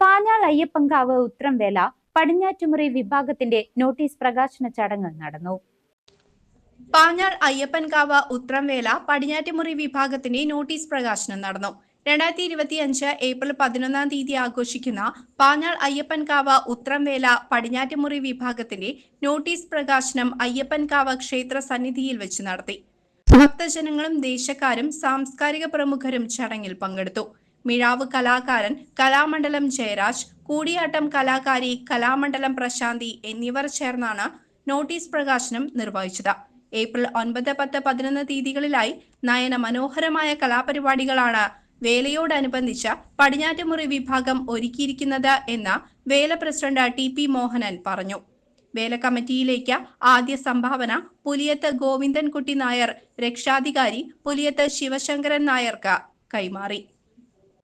പാഞ്ഞാൾ അയ്യപ്പങ്കാവ് ഉത്രംവേല പടിഞ്ഞാറ്റുമുറി വിഭാഗത്തിന്റെ നോട്ടീസ് പ്രകാശന ചടങ്ങ് നടന്നു. പാഞ്ഞാൾ അയ്യപ്പൻകാവ് ഉത്രംവേല പടിഞ്ഞാറ്റുമുറി വിഭാഗത്തിന്റെ നോട്ടീസ് പ്രകാശനം നടന്നു. രണ്ടായിരത്തി ഇരുപത്തി അഞ്ച് ഏപ്രിൽ പതിനൊന്നാം തീയതി ആഘോഷിക്കുന്ന പാഞ്ഞാൾ അയ്യപ്പൻകാവ് ഉത്രംവേല പടിഞ്ഞാറ്റുമുറി വിഭാഗത്തിന്റെ നോട്ടീസ് പ്രകാശനം അയ്യപ്പൻകാവ് ക്ഷേത്ര സന്നിധിയിൽ വെച്ച് നടത്തി. ഭക്തജനങ്ങളും ദേശക്കാരും സാംസ്കാരിക പ്രമുഖരും ചടങ്ങിൽ പങ്കെടുത്തു. മിഴാവ് കലാകാരൻ കലാമണ്ഡലം ജയരാജ് കൂടിയാട്ടം കലാകാരി കലാമണ്ഡലം പ്രശാന്തി എന്നിവർ ചേർന്നാണ് നോട്ടീസ് പ്രകാശനം നിർവഹിച്ചത്. ഏപ്രിൽ ഒൻപത് പത്ത് പതിനൊന്ന് തീയതികളിലായി നയന മനോഹരമായ കലാപരിപാടികളാണ് വേലയോടനുബന്ധിച്ച് പടിഞ്ഞാറ്റുമുറി വിഭാഗം ഒരുക്കിയിരിക്കുന്നത് എന്ന് വേല പ്രസിഡന്റ് ടി പി മോഹനൻ പറഞ്ഞു. വേല കമ്മിറ്റിയിലേക്ക് ആദ്യ സംഭാവന പുലിയത്ത് ഗോവിന്ദൻകുട്ടി നായർ രക്ഷാധികാരി പുലിയത്ത് ശിവശങ്കരൻ നായർക്ക് കൈമാറി.